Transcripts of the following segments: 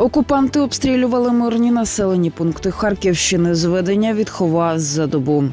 Окупанти обстрілювали мирні населені пункти Харківщини. Зведення відхова за добу.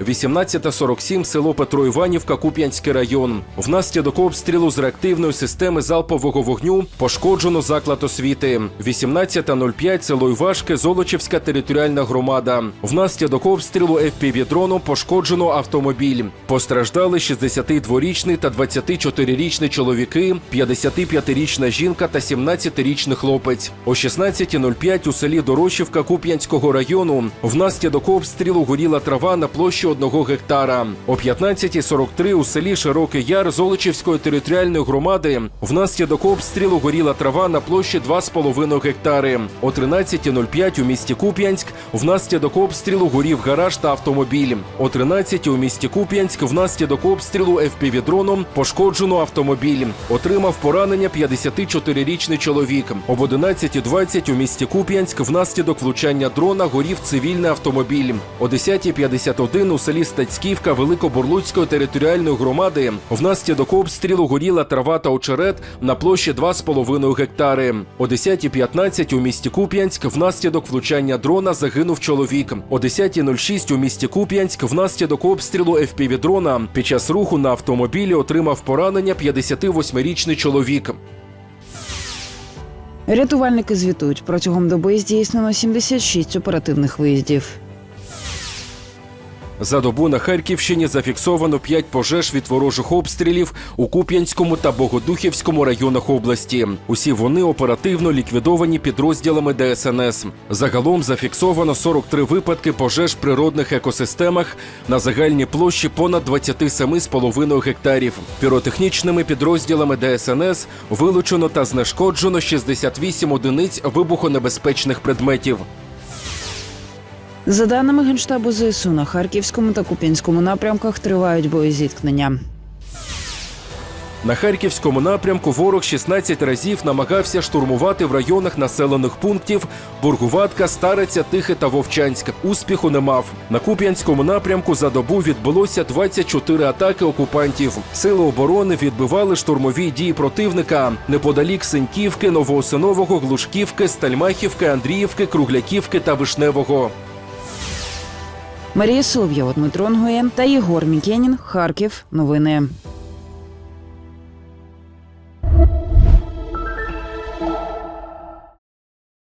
18.47 село Петро Іванівка, Куп'янський район. Внаслідок обстрілу з реактивної системи залпового вогню пошкоджено заклад освіти. 18.05 село Івашки, Золочівська територіальна громада. Внаслідок обстрілу FPV-дроном пошкоджено автомобіль. Постраждали 62-річний та 24-річний чоловіки, 55-річна жінка та 17-річний хлопець. О 16.05 у селі Дорошівка Куп'янського району внаслідок обстрілу горіла трава на площі одного гектара. О 15.43 у селі Широкий Яр Золочівської територіальної громади внаслідок обстрілу горіла трава на площі 2,5 гектари. О 13.05 у місті Куп'янськ внаслідок обстрілу горів гараж та автомобіль. О 13 у місті Куп'янськ внаслідок обстрілу FPV-дроном пошкоджено автомобіль. Отримав поранення 54-річний чоловік. Об 11.20 у місті Куп'янськ внаслідок влучання дрона горів цивільний автомобіль. О 10.51 у селі Стацьківка Великоборлуцької територіальної громади внаслідок обстрілу горіла трава та очерет на площі 2,5 гектари. О 10.15 у місті Куп'янськ внаслідок влучання дрона загинув чоловік. О 10.06 у місті Куп'янськ внаслідок обстрілу FPV-дрона під час руху на автомобілі отримав поранення 58-річний чоловік. Рятувальники звітують протягом доби здійснено 76 оперативних виїздів. За добу на Харківщині зафіксовано 5 пожеж від ворожих обстрілів у Куп'янському та Богодухівському районах області. Усі вони оперативно ліквідовані підрозділами ДСНС. Загалом зафіксовано 43 випадки пожеж в природних екосистемах на загальній площі понад 27,5 гектарів. Піротехнічними підрозділами ДСНС вилучено та знешкоджено 68 одиниць вибухонебезпечних предметів. За даними генштабу ЗСУ, на харківському та куп'янському напрямках тривають боєзіткнення. На харківському напрямку ворог 16 разів намагався штурмувати в районах населених пунктів Бургуватка, Стариця, Тихе та Вовчанськ. Успіху не мав. На Куп'янському напрямку за добу відбулося 24 атаки окупантів. Сили оборони відбивали штурмові дії противника неподалік Синьківки, Новоосинового, Глушківки, Стальмахівки, Андріївки, Кругляківки та Вишневого. Марія Солов'єва, Дмитро Нгоєн та Єгор Мікенін. Харків. Новини.